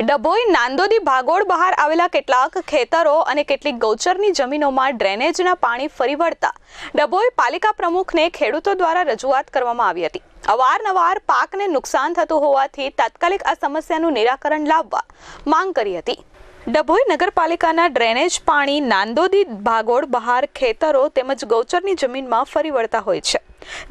ડભોઈ નાંદોદી ભાગોળ બહાર આવેલા કેટલાક ખેતરો અને કેટલીક ગૌચરની જમીનોમાં ડ્રેનેજના પાણી ફરી વળતા ડભોઈ પાલિકા પ્રમુખને ખેડૂતો દ્વારા રજૂઆત કરવામાં આવી હતી. અવારનવાર પાકને નુકસાન થતું હોવાથી તાત્કાલિક આ સમસ્યાનું નિરાકરણ લાવવા માંગ કરી હતી. ડભોઈ નગરપાલિકાના ડ્રેનેજ પાણી નાંદોદી ભાગોળ બહાર ખેતરો તેમજ ગૌચરની જમીનમાં ફરી વળતા હોય છે.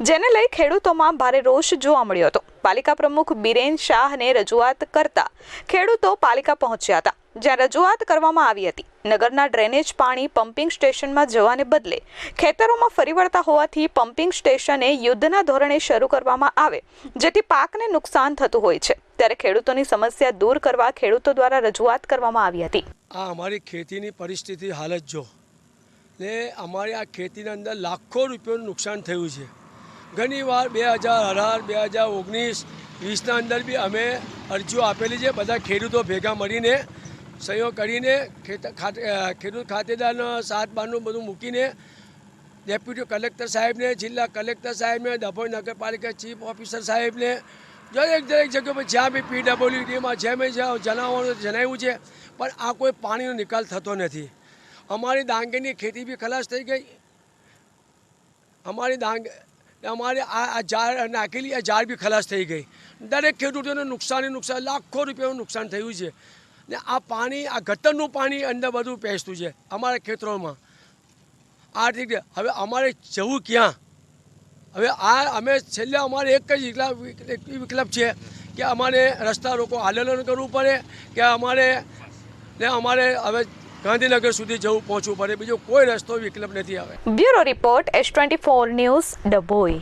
જેને લઈ ખેડૂતોમાં ભારે રોષ જોવા મળ્યો હતો. પાલિકા પ્રમુખ બિરેન શાહને રજૂઆત કરતા ખેડૂતો પાલિકા પહોંચ્યા હતા, જ્યાં રજૂઆત કરવામાં આવી હતી. નગરના ડ્રેનેજ પાણી પમ્પિંગ સ્ટેશનમાં જવાને બદલે ખેતરોમાં ફરી વળતા હોવાથી પમ્પિંગ સ્ટેશને યુદ્ધના ધોરણે શરૂ કરવામાં આવે, જેથી પાકને નુકસાન થતું હોય છે. ત્યારે ખેડૂતોની સમસ્યા દૂર કરવા ખેડૂતો દ્વારા રજૂઆત કરવામાં આવી હતી. આ અમારી ખેતીની પરિસ્થિતિ હાલત જો. ને અમારી આ ખેતીની અંદર લાખો રૂપિયાનું નુકસાન થયું છે. ઘણીવાર બે હજાર અઢાર, બે હજાર ઓગણીસ, વીસના અંદર બી અમે અરજીઓ આપેલી છે. બધા ખેડૂતો ભેગા મળીને સહયોગ કરીને ખેડૂત ખાતેદારના સાત બારનું બધું મૂકીને ડેપ્યુટી કલેક્ટર સાહેબને, જિલ્લા કલેક્ટર સાહેબને, ડભોઈ નગરપાલિકા ચીફ ઓફિસર સાહેબને, દરેક દરેક જગ્યા પર જ્યાં બી પીડબ્લ્યુડીમાં જેમ જણાવવાનું જણાવ્યું છે, પણ આ કોઈ પાણીનો નિકાલ થતો નથી. અમારી ડાંગરની ખેતી બી ખલાસ થઈ ગઈ. અમારી ડાંગ અમારી આ આ ઝાડ નાખેલી, આ ઝાડ બી ખલાસ થઈ ગઈ. દરેક ખેડૂતોને નુકસાની નુકસાન, લાખો રૂપિયાનું નુકસાન થયું છે. ને આ પાણી, આ ગટરનું પાણી અંદર બધું પહેસતું છે અમારા ખેતરોમાં. આ રીતે. હવે અમારે જવું ક્યાં? હવે આ અમે છેલ્લે અમારે એક જ વિકલ્પ છે કે અમારે રસ્તા રોકો, આંદોલન કરવું પડે કે અમારે ને અમારે હવે ગાંધીનગર સુધી જવું, પહોંચવું પડે. બીજો કોઈ રસ્તો વિકલ્પ નથી આવે bureau report S twenty four news Dabhoi.